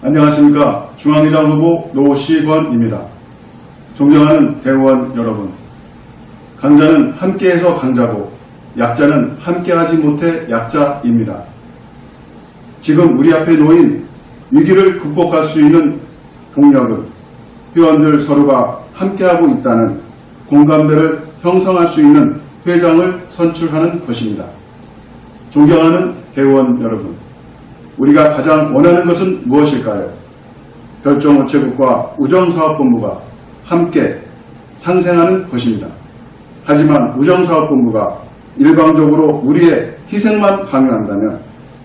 안녕하십니까. 중앙회장 후보 노시권입니다. 존경하는 대의원 여러분. 강자는 함께해서 강자고 약자는 함께하지 못해 약자입니다. 지금 우리 앞에 놓인 위기를 극복할 수 있는 동력은 회원들 서로가 함께하고 있다는 공감대를 형성할 수 있는 회장을 선출하는 것입니다. 존경하는 대의원 여러분, 우리가 가장 원하는 것은 무엇일까요? 별정우체국과 우정사업본부가 함께 상생하는 것입니다. 하지만 우정사업본부가 일방적으로 우리의 희생만 강요한다면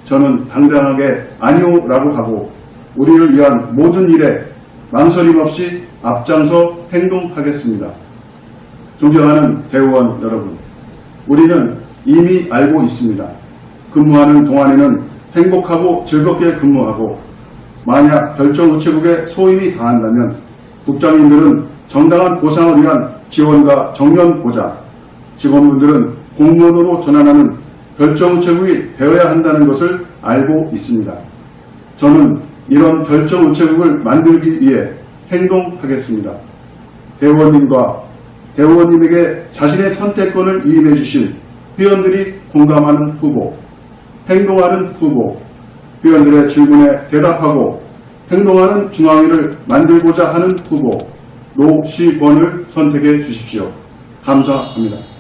저는 당당하게 아니오라고 하고 우리를 위한 모든 일에 망설임 없이 앞장서 행동하겠습니다. 존경하는 대의원 여러분, 우리는 이미 알고 있습니다. 근무하는 동안에는 행복하고 즐겁게 근무하고 만약 별정우체국에 소임이 당한다면 국장님들은 정당한 보상을 위한 지원과 정년 보장, 직원분들은 공무원으로 전환하는 별정우체국이 되어야 한다는 것을 알고 있습니다. 저는 이런 별정우체국을 만들기 위해 행동하겠습니다. 대의원님과 대의원님에게 자신의 선택권을 위임해 주신 회원들이 공감하는 후보, 행동하는 후보, 회원들의 질문에 대답하고 행동하는 중앙위를 만들고자 하는 후보, 노시권을 선택해 주십시오. 감사합니다.